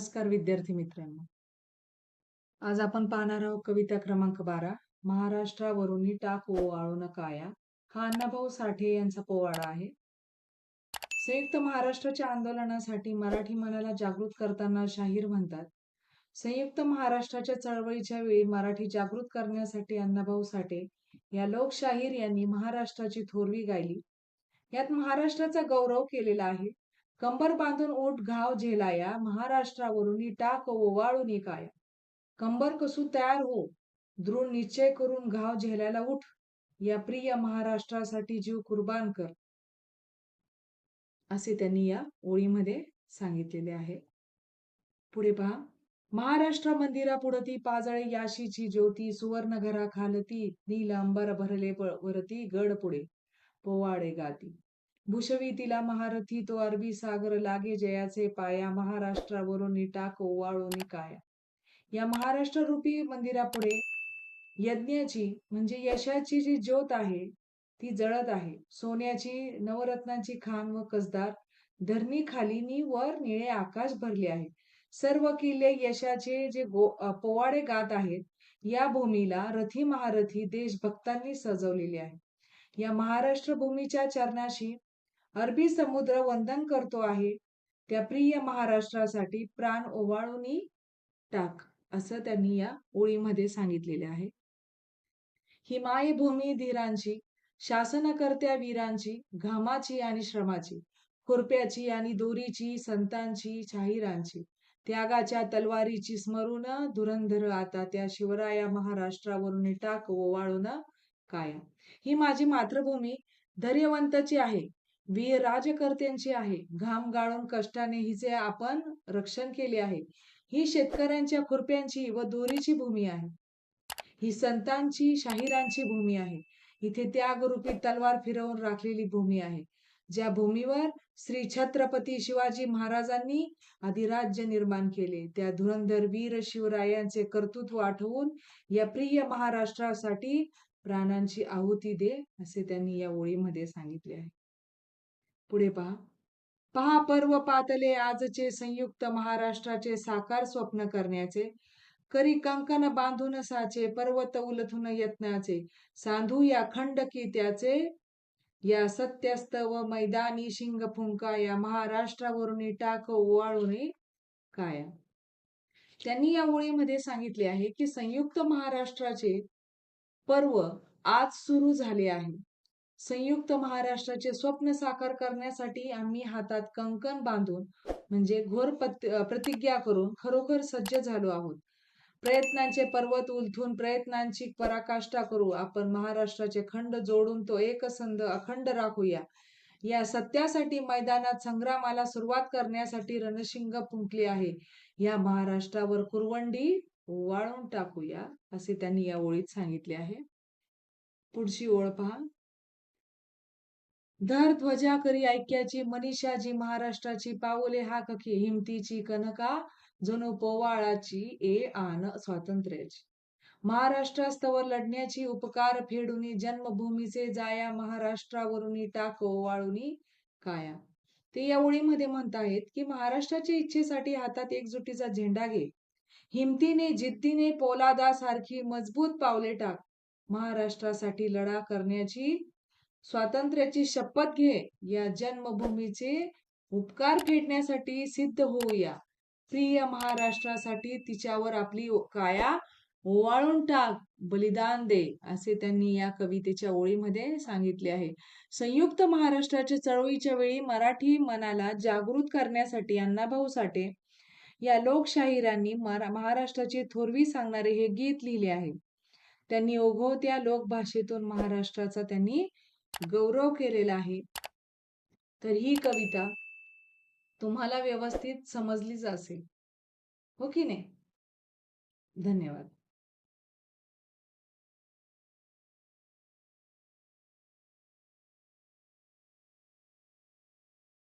नमस्कार विद्यार्थी मित्रांनो. आज आपण पाहणार आहोत कविता क्रमांक बारा महाराष्ट्रावरून टाक ओवाळून काया हा अण्णाभाऊ साठे यांचा पोवाडा आहे. संयुक्त महाराष्ट्राच्या आंदोलनासाठी मराठी मनाला जागृत करताना शाहीर म्हणतात संयुक्त महाराष्ट्राच्या चळवळीच्या वेळी मराठी जागृत करण्यासाठी अण्णाभाऊ साठे या लोकशाहीर यांनी महाराष्ट्राची थोरवी गायली. यात महाराष्ट्राचा गौरव केलेला आहे. कंबर बांधून ओठ घाव झेलाया महाराष्ट्रावरून टाक ओवाळून काया कंबर कसू तयार हो दृढ निश्चय करून घाव झेलायला उठ या प्रिय महाराष्ट्रासाठी जीव कुर्बान कर. असे त्यांनी या ओळीमध्ये सांगितलेले आहे. पुढे पहा. महाराष्ट्र मंदिरा पुढती पाजळे याशीची ज्योती सुवर्ण घरा खालती नील अंबर भरले वरती गड पुढे पोवाडे गाती. भूषवी तिला महारथी तो अरबी सागर लागे जयाचे पाया महाराष्ट्रावरून टाक ओवाळून काया. या महाराष्ट्र रूपी मंदिरापुढे यज्ञाची म्हणजे यशाची जी ज्योत आहे ती जळत आहे. सोन्याची नवरत्नाची खान व कसदार धरणी खालीनी वर निळे आकाश भरले आहे. सर्व किल्ले यशाचे जे गो पोवाडे गात आहेत या भूमीला रथी महारथी देशभक्तांनी सजवलेले आहे. या महाराष्ट्र भूमीच्या चरणाशी अरबी समुद्र वंदन करतो आहे. त्या प्रिय महाराष्ट्रासाठी प्राण ओवाळून टाक असं त्यांनी या ओळीमध्ये सांगितलेले आहे. ही मायभूमी धीरांची शासनकर्त्या वीरांची घामाची आणि श्रमाची खुरप्याची आणि दोरीची संतांची शाहिरांची त्यागाच्या तलवारीची स्मरून धुरंधर आता त्या शिवराया महाराष्ट्रावरून टाक ओवाळून काया ही माझी मातृभूमी धैर्यवंताची आहे. वीर राजकर्त्यांची आहे. घाम गाळून कष्टाने हिचे आपण रक्षण केले आहे. ही शेतकऱ्यांच्या खुरप्यांची व दोरीची भूमी आहे. ही संतांची शाहिरांची भूमी आहे. इथे त्यागरूपी तलवार फिरवून राखलेली भूमी आहे. ज्या भूमीवर श्री छत्रपती शिवाजी महाराजांनी अधिराज्य निर्माण केले. त्या धुरंधर वीर शिवरायांचे कर्तृत्व आठवून या प्रिय महाराष्ट्रासाठी प्राणांची आहुती दे असे त्यांनी या ओळीमध्ये सांगितले आहे. पुढे पहा. पहा पर्व पातले आजचे संयुक्त महाराष्ट्राचे साकार स्वप्न करण्याचे. करी कंकण बांधून साचे पर्वत उलथून यत्नाचे. सांधू या खंड की त्याचे. या सत्यस्त व मैदानी शिंग फुंका या महाराष्ट्रावरून टाक ओवाळून काया. त्यांनी या ओळीमध्ये सांगितले आहे की संयुक्त महाराष्ट्राचे पर्व आज सुरू झाले आहे. संयुक्त महाराष्ट्राचे स्वप्न साकार करण्यासाठी आम्ही हातात कंकण बांधून म्हणजे घोर प्रतिज्ञा करून खरोखर सज्ज झालो आहोत. प्रयत्नांचे पर्वत उलथून प्रयत्नांची पराकाष्ठा करू आपण महाराष्ट्राचे खंड जोडून तो एकसंध अखंड राखूया. या सत्यासाठी मैदानात संग्रामाला सुरुवात करण्यासाठी रणशिंग फुंकली आहे. या महाराष्ट्रावर कुरवंडी वाळून टाकूया असे त्यांनी या ओळीत सांगितले आहे. पुढची ओळ पहा. धर ध्वजा करी ऐक्याची मनीषाजी महाराष्ट्राची पावले हा कखी हिमतीची कनका जणू पोवाळाची ए आन स्वातंत्र्याची. महाराष्ट्रास्तवर लढण्याची उपकार फेडून जन्मभूमीचे जाया महाराष्ट्रावरून टाक वाळूनी काया. ते या ओळीमध्ये म्हणतायत की महाराष्ट्राच्या इच्छेसाठी हातात एकजुटीचा झेंडा घे. हिमतीने जिद्दीने पोलादासारखी मजबूत पावले टाक. महाराष्ट्रासाठी लढा करण्याची स्वातंत्र्याची शपथ घे या जन्मभूमीचे उपकार फेडण्यासाठी सिद्ध होऊया. प्रिय महाराष्ट्रासाठी तिच्यावर आपली काया ओवाळून टाक बलिदान दे असे त्यांनी या कवितेच्या ओळीमध्ये सांगितले आहे. संयुक्त महाराष्ट्राच्या चळवळीच्या वेळी मराठी मनाला जागृत करण्यासाठी अण्णाभाऊ साठे या लोकशाहिरांनी महाराष्ट्राची थोरवी सांगणारे हे गीत लिहिले आहे. त्यांनी ओघवत्या लोकभाषेतून महाराष्ट्राचा त्यांनी गौरव केलेला आहे. तर ही कविता तुम्हाला व्यवस्थित समजलीच असेल. हो की नाही? धन्यवाद.